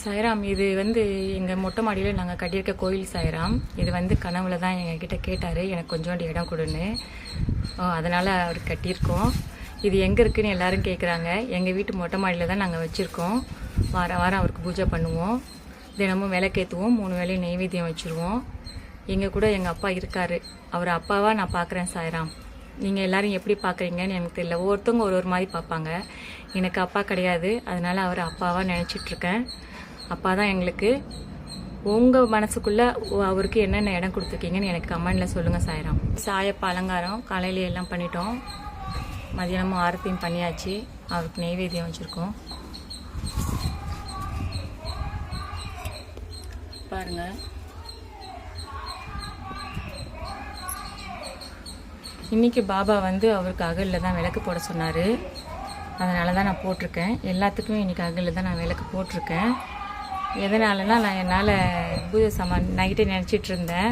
சாய்ராம் இது வந்து எங்கள் மொட்டை மாடியில் நாங்கள் கட்டியிருக்க கோயில் சாய்ராம். இது வந்து கனவுல தான் எங்ககிட்ட கேட்டார். எனக்கு கொஞ்சோண்டு இடம் கொடுன்னு. அதனால் அவர் கட்டியிருக்கோம். இது எங்கே இருக்குன்னு எல்லாரும் கேட்குறாங்க எங்கள் வீட்டு மொட்டை மாடியில் தான் நாங்கள் வச்சுருக்கோம். வார வாரம் அவருக்கு பூஜை பண்ணுவோம். தினமும் விளக்கேற்றுவோம் மூணு வேலையும் நெய்வேத்தியம் வச்சுருவோம். எங்கள் கூட எங்கள் அப்பா இருக்கார். அவர் அப்பாவாக நான் பார்க்குறேன் சாய்ராம். நீங்கள் எல்லோரும் எப்படி பார்க்குறீங்கன்னு எனக்கு தெரியல. ஒவ்வொருத்தவங்க ஒரு ஒரு மாதிரி பார்ப்பாங்க. எனக்கு அப்பா கிடையாது. அதனால் அவர் அப்பாவாக நினச்சிட்ருக்கேன் அப்பா தான் எங்களுக்கு. உங்கள் மனசுக்குள்ளே அவருக்கு என்னென்ன இடம் கொடுத்துருக்கீங்கன்னு எனக்கு கமெண்டில் சொல்லுங்கள் சாயராம். சாயப்பா அலங்காரம் காலையில எல்லாம் பண்ணிட்டோம். மதியானமும் ஆரத்தியும் பண்ணியாச்சு. அவருக்கு நெய்வேத்தியம் வச்சுருக்கோம். பாருங்கள் இன்னைக்கு பாபா வந்து அவருக்கு அகலில் தான் விளக்கு போட சொன்னார். அதனால தான் நான் போட்டிருக்கேன். எல்லாத்துக்குமே இன்னைக்கு அகலில் தான் நான் விளக்கு போட்டிருக்கேன். எதனாலனா நான் என்னால் பூஜை சாமான் நைட்டே நினச்சிட்டு இருந்தேன்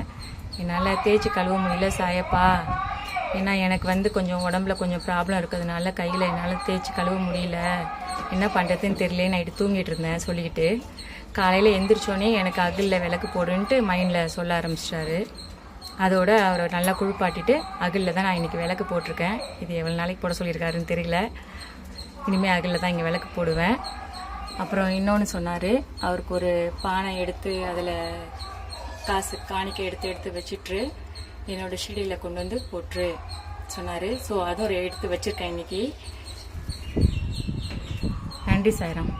என்னால் தேய்ச்சி கழுவ முடியல சாயப்பா. ஏன்னா எனக்கு வந்து கொஞ்சம் உடம்புல கொஞ்சம் ப்ராப்ளம் இருக்கிறதுனால கையில் என்னால் தேய்ச்சி கழுவ முடியல. என்ன பண்ணுறதுன்னு தெரியல நைட்டு தூங்கிட்டு இருந்தேன் சொல்லிக்கிட்டு. காலையில் எந்திரிச்சோடனே எனக்கு அகிலில் விளக்கு போடுன்ட்டு மைண்டில் சொல்ல ஆரம்பிச்சிட்டாரு. அதோட அவரை நல்லா குளிப்பாட்டிட்டு அகிலில் தான் நான் இன்றைக்கி விளக்கு போட்டிருக்கேன். இது எவ்வளோ நாளைக்கு போட சொல்லியிருக்காருன்னு தெரியல. இனிமேல் அகிலில் தான் இங்கே விளக்கு போடுவேன். அப்புறம் இன்னொன்று சொன்னார் அவருக்கு ஒரு பானை எடுத்து அதில் காசு காணிக்கை எடுத்து எடுத்து வச்சுட்டு என்னோடய ஷீடியில் கொண்டு வந்து போட்டுரு சொன்னார். ஸோ அதுவும் ஒரு எடுத்து வச்சுருக்கேன் இன்னைக்கு. நன்றி சாய்ராம்.